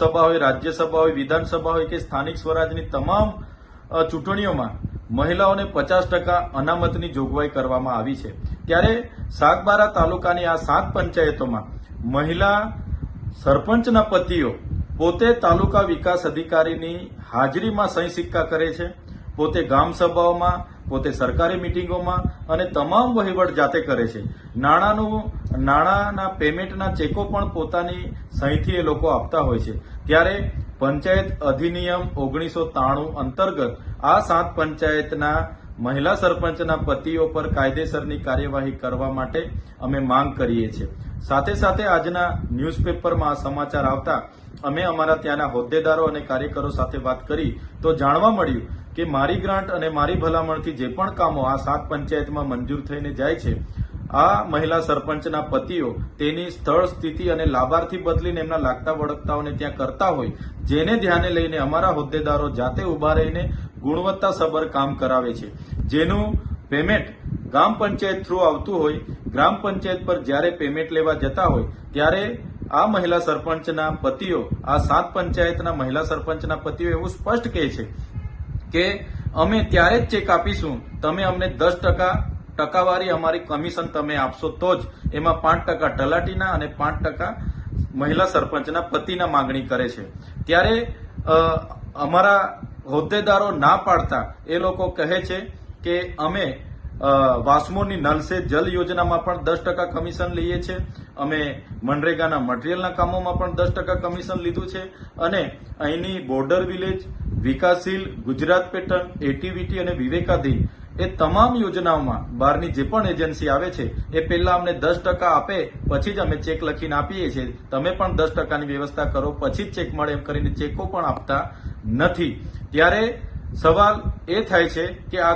લોકસભા હોય, રાજ્યસભા હોય, વિધાનસભા હોય કે સ્થાનિક સ્વરાજની તમામ ચૂંટણીઓમાં મહિલાઓને પચાસ ટકા અનામતની જોગવાઈ કરવામાં આવી છે. ત્યારે સાગબારા તાલુકાની આ સાત પંચાયતોમાં મહિલા સરપંચના પતિઓ પોતે તાલુકા વિકાસ અધિકારીની હાજરીમાં સહી સિક્કા કરે છે. પોતે ગામ સભાઓમાં, પોતે સરકારી મિટિંગોમાં અને તમામ વહીવટ જાતે કરે છે. નાણાંનું નાણાંના પેમેન્ટના ચેકો પણ પોતાની સહીથી એ લોકો આપતા હોય છે. ત્યારે પંચાયત અધિનિયમ ઓગણીસો ત્રાણું અંતર્ગત આ સાત પંચાયતના મહિલા સરપંચના પતિઓ પર કાયદેસરની કાર્યવાહી કરવા માટે અમે માંગ કરીએ છીએ. સાથે સાથે આજના ન્યૂઝપેપરમાં આ સમાચાર આવતા અમે અમારા ત્યાંના હોદ્દેદારો અને કાર્યકરો સાથે વાત કરી તો જાણવા મળ્યું કે મારી ગ્રાન્ટ અને મારી ભલામણથી જે પણ કામો આ સાત પંચાયતમાં મંજૂર થઈને જાય છે આ મહિલા સરપંચના પતિઓ તેની સ્થળ, સ્થિતિ અને લાભાર્થી બદલીને એમના લાગતા વળગતાઓને ત્યાં કરતા હોય, જેને ધ્યાને લઈને અમારા હોદ્દેદારો જાતે ઊભા રહીને ગુણવત્તાસભર કામ કરાવે છે. જેનું પેમેન્ટ ગ્રામ પંચાયત થ્રુ આવતું હોય, ગ્રામ પંચાયત પર જ્યારે પેમેન્ટ લેવા જતા હોય, ત્યારે આ મહિલા સરપંચના પતિઓ, આ સાત પંચાયતના મહિલા સરપંચના પતિઓ એવું સ્પષ્ટ કહે છે કે, અમે ત્યારે જ ચેક આપીશું. તમે અમને દસ ટકા ટકાવારી અમારી કમિશન તમે આપશો તો જ એમાં પાંચ ટકા તલાટીના અને પાંચ ટકા મહિલા સરપંચના પતિના માંગણી કરે છે. ત્યારે અમારા હોદ્દેદારો ના પાડતા એ લોકો કહે છે કે અમે વાસ્મોની નલ સે જલ યોજનામાં પણ દસ ટકા કમિશન લઈએ છીએ અમે મનરેગાના મટીરિયલના કામોમાં પણ દસ ટકા કમિશન લીધું છે. અને અહીંની બોર્ડર વિલેજ, વિકાસશીલ ગુજરાત પેટર્ન એટીવીટી અને વિવેકાધીન એ તમામ યોજનાઓમાં બહારની જે પણ એજન્સી આવે છે, એ પહેલા અમને દસ ટકા આપે, પછી જ અમે ચેક લખીને આપીએ છીએ. તમે પણ દસ ટકાની વ્યવસ્થા કરો, પછી જ ચેક મળે એમ કરીને ચેકો પણ આપતા નથી. ત્યારે સવાલ એ થાય છે કે આ